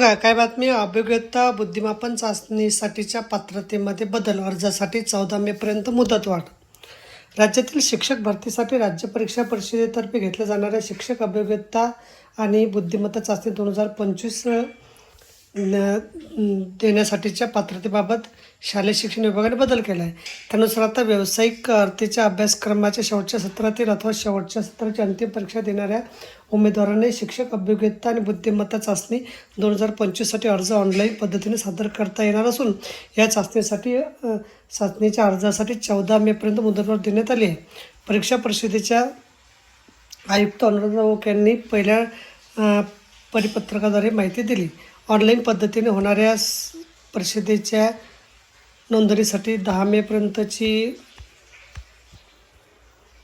बघा काय बातमी? अभिज्ञता बुद्धिमापन चाचणीसाठीच्या पात्रतेमध्ये बदल अर्जासाठी चौदा मेपर्यंत मुदतवाढ राज्यातील शिक्षक भरतीसाठी राज्य परीक्षा परिषदेतर्फे घेतल्या जाणाऱ्या शिक्षक अभिज्ञता आणि बुद्धिमत्ता चाचणी दोन हजार पंचवीस देण्यासाठीच्या पात्रतेबाबत शालेय शिक्षण विभागाने बदल केला आहे त्यानुसार आता व्यावसायिक अर्थेच्या अभ्यासक्रमाच्या शेवटच्या सत्रातील अथवा शेवटच्या सत्राची अंतिम परीक्षा देणाऱ्या उमेदवारांनी शिक्षक अभियोग्यता आणि बुद्धिमत्ता चाचणी दोन हजार पंचवीससाठी अर्ज ऑनलाईन पद्धतीने सादर करता येणार असून या चाचणीसाठी चाचणीच्या अर्जासाठी चौदा मेपर्यंत मुदतवाढ देण्यात आली आहे. परीक्षा परिषदेच्या आयुक्त अनुराधा ओक यांनी पहिल्या परिपत्रकाद्वारे माहिती दिली. ऑनलाईन पद्धतीने होणाऱ्या परिषदेच्या नोंदणीसाठी दहा मेपर्यंतची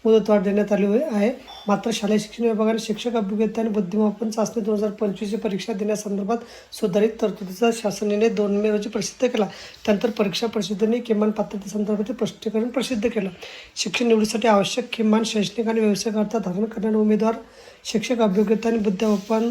मुदतवाढ देण्यात आली आहे. मात्र शालेय शिक्षण विभागाने शिक्षक अभिज्ञता आणि बुद्धिमापन चाचणी दोन हजार पंचवीसची परीक्षा देण्यासंदर्भात सुधारित तरतुदीचा शासनाने दोन मे रोजी प्रसिद्ध केला. त्यानंतर परीक्षा परिषदेने किमान पात्रतेसंदर्भात स्पष्टीकरण प्रसिद्ध केलं. शिक्षण निवडीसाठी आवश्यक किमान शैक्षणिक आणि व्यावसायिक अर्थ धारण करणारे उमेदवार शिक्षक अभियोग्यता आणि बुद्धिमापन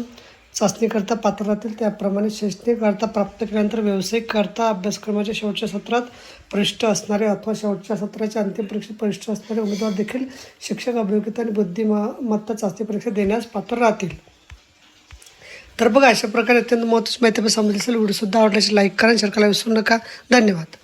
चाचणीकरता पात्र राहतील त्याप्रमाणे शैक्षणिक प्राप्त केल्यानंतर व्यावसायिक करता अभ्यासक्रमाच्या शेवटच्या सत्रात प्रविष्ट असणारे अथवा शेवटच्या सत्राच्या अंतिम परीक्षेत प्रविष्ट असणारे उमेदवार देखील शिक्षक अभियोग्यता आणि बुद्धिमत्ता चाचणी परीक्षा देण्यास पात्र राहतील. तर बघा अशा प्रकारे अत्यंत महत्त्वाची माहिती आपण समजली असेल व्हिडिओसुद्धा आवडल्याची लाईक करा शेअर करायला विसरू नका. धन्यवाद.